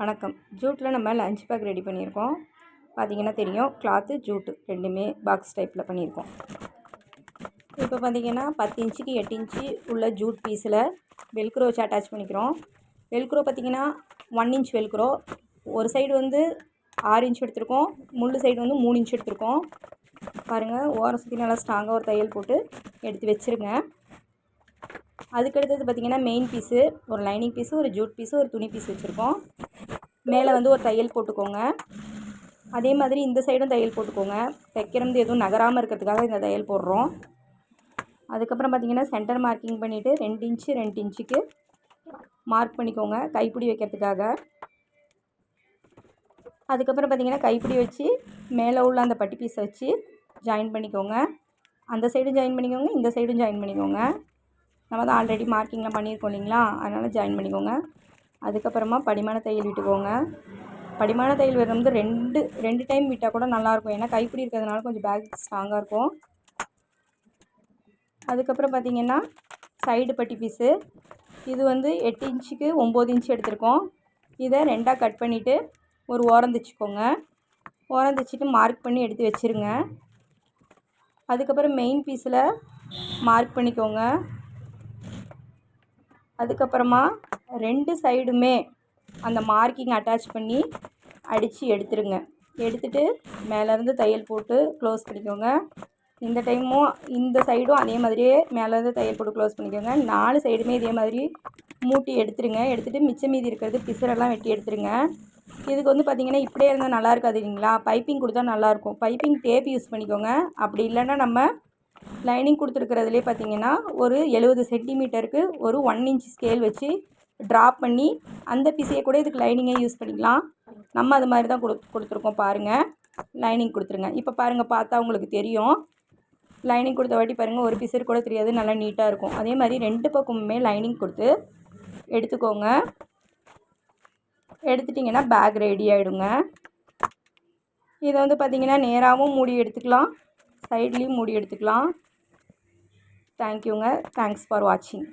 வணக்கம். ஜூட்டில் நம்ம lunch bag ready பண்ணியிருக்கோம். பார்த்தீங்கன்னா தெரியும் கிளாத்து ஜூட்டு ரெண்டுமே பாக்ஸ் டைப்பில் பண்ணியிருக்கோம். இப்போ பார்த்தீங்கன்னா பத்து இன்ச்சுக்கு எட்டு இன்ச்சு உள்ள ஜூட் பீஸில் வெல்க்ரோ வச்சு அட்டாச் பண்ணிக்கிறோம். வெல்க்ரோ பார்த்திங்கன்னா ஒன் இன்ச் வெல்க்ரோ ஒரு சைடு வந்து ஆறு இன்ச் எடுத்திருக்கோம். முள் சைடு வந்து மூணு இன்ச் எடுத்திருக்கோம். பாருங்கள் ஓரம் சுற்றி நல்லா ஸ்ட்ராங்காக ஒரு தையல் போட்டு எடுத்து வச்சுருங்க. அதுக்கடுத்தது பார்த்திங்கன்னா மெயின் பீஸு ஒரு லைனிங் பீஸு ஒரு ஜூட் பீஸு ஒரு துணி பீஸ் வச்சுருக்கோம். மேலே வந்து ஒரு தையல் போட்டுக்கோங்க. அதே மாதிரி இந்த சைடும் தையல் போட்டுக்கோங்க. தைக்கிறது எதுவும் நகராமல் இருக்கிறதுக்காக இந்த தையல் போடுறோம். அதுக்கப்புறம் பார்த்திங்கன்னா சென்டர் மார்க்கிங் பண்ணிவிட்டு ரெண்டு இன்ச்சு ரெண்டு இன்ச்சுக்கு மார்க் பண்ணிக்கோங்க கைப்பிடி வைக்கிறதுக்காக. அதுக்கப்புறம் பார்த்திங்கன்னா கைப்பிடி வச்சு மேலே உள்ள அந்த பட்டி பீஸை வச்சு ஜாயின் பண்ணிக்கோங்க. அந்த சைடும் ஜாயின் பண்ணிக்கோங்க இந்த சைடும் ஜாயின் பண்ணிக்கோங்க. நம்ம தான் ஆல்ரெடி மார்க்கிங்லாம் பண்ணியிருக்கோம் இல்லைங்களா? அதனால் ஜாயின் பண்ணிக்கோங்க. அதுக்கப்புறமா படிமான தையல் விட்டுக்கோங்க. படிமான தையல் வந்து ரெண்டு ரெண்டு டைம் விட்டால் கூட நல்லாயிருக்கும் ஏன்னா கைப்பிடி இருக்கிறதுனால கொஞ்சம் பேக் ஸ்ட்ராங்காக இருக்கும். அதுக்கப்புறம் பார்த்திங்கன்னா சைடு பட்டி பீஸு இது வந்து எட்டு இன்ச்சுக்கு ஒம்பது இன்ச்சு எடுத்திருக்கோம். இதை ரெண்டாக கட் பண்ணிவிட்டு ஒரு ஓரம் தைச்சிக்கோங்க. ஓரம் தைச்சிட்டு மார்க் பண்ணி எடுத்து வச்சுருங்க. அதுக்கப்புறம் மெயின் பீஸில் மார்க் பண்ணிக்கோங்க. அதுக்கப்புறமா ரெண்டு சைடுமே அந்த மார்க்கிங் அட்டாச் பண்ணி அடித்து எடுத்துருங்க. எடுத்துகிட்டு மேலேருந்து தையல் போட்டு க்ளோஸ் பண்ணிக்கோங்க. இந்த டைமும் இந்த சைடும் அதே மாதிரியே மேலேருந்து தையல் போட்டு க்ளோஸ் பண்ணிக்கோங்க. நாலு சைடுமே இதே மாதிரி மூட்டி எடுத்துருங்க. எடுத்துகிட்டு மிச்சம் மீதி இருக்கிறது பிசரெல்லாம் வெட்டி எடுத்துருங்க. இதுக்கு வந்து பார்த்திங்கன்னா இப்படியே இருந்தால் நல்லா இருக்காது இல்லைங்களா? பைப்பிங் கொடுத்தா நல்லாயிருக்கும் பைப்பிங் டேப் யூஸ் பண்ணிக்கோங்க. அப்படி இல்லைன்னா நம்ம லைனிங் கொடுத்துருக்கிறதுலே பார்த்தீங்கன்னா ஒரு எழுபது சென்டிமீட்டருக்கு ஒரு ஒன் இன்ச் ஸ்கேல் வச்சு ட்ராப் பண்ணி அந்த பிசையை கூட இதுக்கு லைனிங்கே யூஸ் பண்ணிக்கலாம். நம்ம அது மாதிரி தான் கொடு கொடுத்துருக்கோம் பாருங்கள் லைனிங் கொடுத்துருங்க. இப்போ பாருங்கள் பார்த்தா உங்களுக்கு தெரியும். லைனிங் கொடுத்த வாட்டி பாருங்கள் ஒரு பிசர் கூட தெரியாது நல்லா நீட்டாக இருக்கும். அதே மாதிரி ரெண்டு பக்கமுமே லைனிங் கொடுத்து எடுத்துக்கோங்க. எடுத்துட்டிங்கன்னா பேக் ரெடி ஆகிடுங்க இதை வந்து பார்த்திங்கன்னா நேராகவும் மூடி எடுத்துக்கலாம். சைட்லேயும் மூடி எடுத்துக்கலாம். தேங்க்யூங்க தேங்க்ஸ் ஃபார் வாட்சிங்